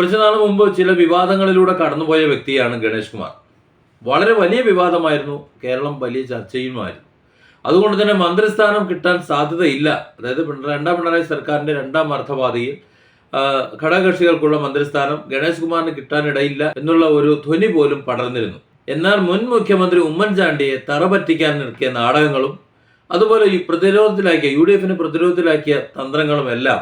കുറച്ചു നാൾ മുമ്പ് ചില വിവാദങ്ങളിലൂടെ കടന്നുപോയ വ്യക്തിയാണ് ഗണേഷ് കുമാർ. വളരെ വലിയ വിവാദമായിരുന്നു. കേരളം വലിയ ചർച്ചയുമായിരുന്നു. അതുകൊണ്ട് തന്നെ മന്ത്രിസ്ഥാനം കിട്ടാൻ സാധ്യതയില്ല. അതായത് രണ്ടാം പിണറായി സർക്കാരിന്റെ രണ്ടാം അർത്ഥപാതയിൽ ഘടകകക്ഷികൾക്കുള്ള മന്ത്രിസ്ഥാനം ഗണേഷ് കുമാറിന് കിട്ടാനിടയില്ല എന്നുള്ള ഒരു ധ്വനി പോലും പടർന്നിരുന്നു. എന്നാൽ മുൻ മുഖ്യമന്ത്രി ഉമ്മൻചാണ്ടിയെ തറപറ്റിക്കാൻ നിൽക്കിയ നാടകങ്ങളും അതുപോലെ ഈ പ്രതിരോധത്തിലാക്കിയ യു ഡി എഫിനെ പ്രതിരോധത്തിലാക്കിയ തന്ത്രങ്ങളും എല്ലാം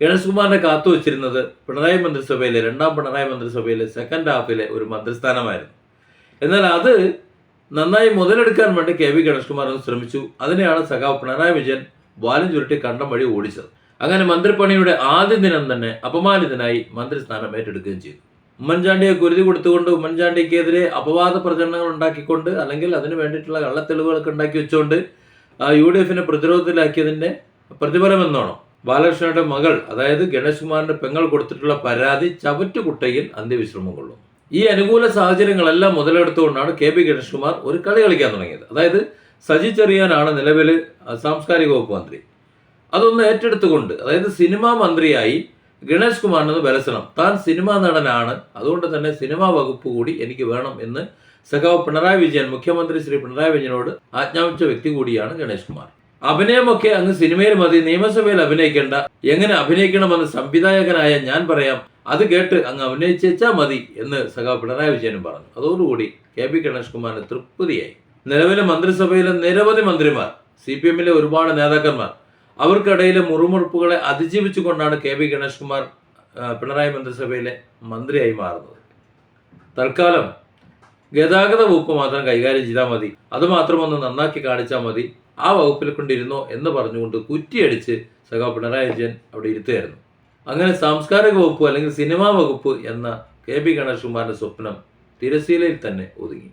ഗണേഷ് കുമാറിനെ കാത്തുവച്ചിരുന്നത് പിണറായി മന്ത്രിസഭയിലെ രണ്ടാം പിണറായി മന്ത്രിസഭയിലെ സെക്കൻഡ് ഹാഫിലെ ഒരു മന്ത്രിസ്ഥാനമായിരുന്നു. എന്നാൽ അത് നന്നായി മുതലെടുക്കാൻ വേണ്ടി കെ വി ഗണേഷ് കുമാർ ശ്രമിച്ചു. അതിനെയാണ് സഖാവ് പിണറായി വിജയൻ വാലും ചുരുട്ടി കണ്ടം വഴി ഓടിച്ചത്. അങ്ങനെ മന്ത്രിപ്പണിയുടെ ആദ്യ ദിനം തന്നെ അപമാനിതനായി മന്ത്രിസ്ഥാനം ഏറ്റെടുക്കുകയും ചെയ്തു. ഉമ്മൻചാണ്ടിയെ കുരുതി കൊടുത്തുകൊണ്ട് ഉമ്മൻചാണ്ടിക്കെതിരെ അപവാദ പ്രചരണങ്ങൾ ഉണ്ടാക്കിക്കൊണ്ട് അല്ലെങ്കിൽ അതിന് വേണ്ടിയിട്ടുള്ള കള്ളത്തെളിവുകളൊക്കെ ഉണ്ടാക്കി വെച്ചുകൊണ്ട് യു ഡി എഫിനെ പ്രതിരോധത്തിലാക്കിയതിന്റെ പ്രതിഫലം എന്നോണം ബാലകൃഷ്ണയുടെ മകൾ അതായത് ഗണേഷ് കുമാറിന്റെ പെങ്ങൾ കൊടുത്തിട്ടുള്ള പരാതി ചവറ്റുകുട്ടയിൽ അന്ത്യവിശ്രമം കൊള്ളും. ഈ അനുകൂല സാഹചര്യങ്ങളെല്ലാം മുതലെടുത്തുകൊണ്ടാണ് കെ പി ഗണേഷ് കുമാർ ഒരു കളി കളിക്കാൻ തുടങ്ങിയത്. അതായത് സജി ചെറിയാനാണ് നിലവിൽ സാംസ്കാരിക വകുപ്പ് മന്ത്രി. അതൊന്ന് ഏറ്റെടുത്തുകൊണ്ട് അതായത് സിനിമാ മന്ത്രിയായി ഗണേഷ് കുമാറിന് ബലസണം താൻ സിനിമാ നടനാണ് അതുകൊണ്ട് തന്നെ സിനിമാ വകുപ്പ് കൂടി എനിക്ക് വേണം എന്ന് സഖാവ് പിണറായി വിജയൻ മുഖ്യമന്ത്രി ശ്രീ പിണറായി വിജയനോട് ആജ്ഞാപിച്ച വ്യക്തി കൂടിയാണ് ഗണേഷ് കുമാർ. അഭിനയമൊക്കെ അങ്ങ് സിനിമയിൽ മതി നിയമസഭയിൽ അഭിനയിക്കേണ്ട. എങ്ങനെ അഭിനയിക്കണമെന്ന് സംവിധായകനായ ഞാൻ പറയാം. അത് കേട്ട് അങ്ങ് അഭിനയിച്ചാൽ മതി എന്ന് സഖാവ് പിണറായി വിജയനും പറഞ്ഞു. അതോടുകൂടി കെ പി ഗണേഷ് കുമാറിന് തൃപ്തിയായി. നിലവിലെ മന്ത്രിസഭയിലെ നിരവധി മന്ത്രിമാർ സി പി എമ്മിലെ ഒരുപാട് നേതാക്കന്മാർ അവർക്കിടയിലെ മുറുമുറുപ്പുകളെ അതിജീവിച്ചുകൊണ്ടാണ് കെ പി ഗണേഷ് കുമാർ പിണറായി മന്ത്രിസഭയിലെ മന്ത്രിയായി മാറുന്നത്. തൽക്കാലം ഗതാഗത വകുപ്പ് മാത്രം കൈകാര്യം ചെയ്താൽ മതി. അത് മാത്രം ഒന്ന് നന്നാക്കി കാണിച്ചാൽ മതി. ആ വകുപ്പിൽ കൊണ്ടിരുന്നോ എന്ന് പറഞ്ഞുകൊണ്ട് കുറ്റിയടിച്ച് സഖാവ് പിണറായി വിജയൻ അവിടെ ഇരുത്തുകയായിരുന്നു. അങ്ങനെ സാംസ്കാരിക വകുപ്പ് അല്ലെങ്കിൽ സിനിമാ വകുപ്പ് എന്ന കെ പി ഗണേഷ് കുമാറിന്റെ സ്വപ്നം തിരശീലയിൽ തന്നെ ഒതുങ്ങി.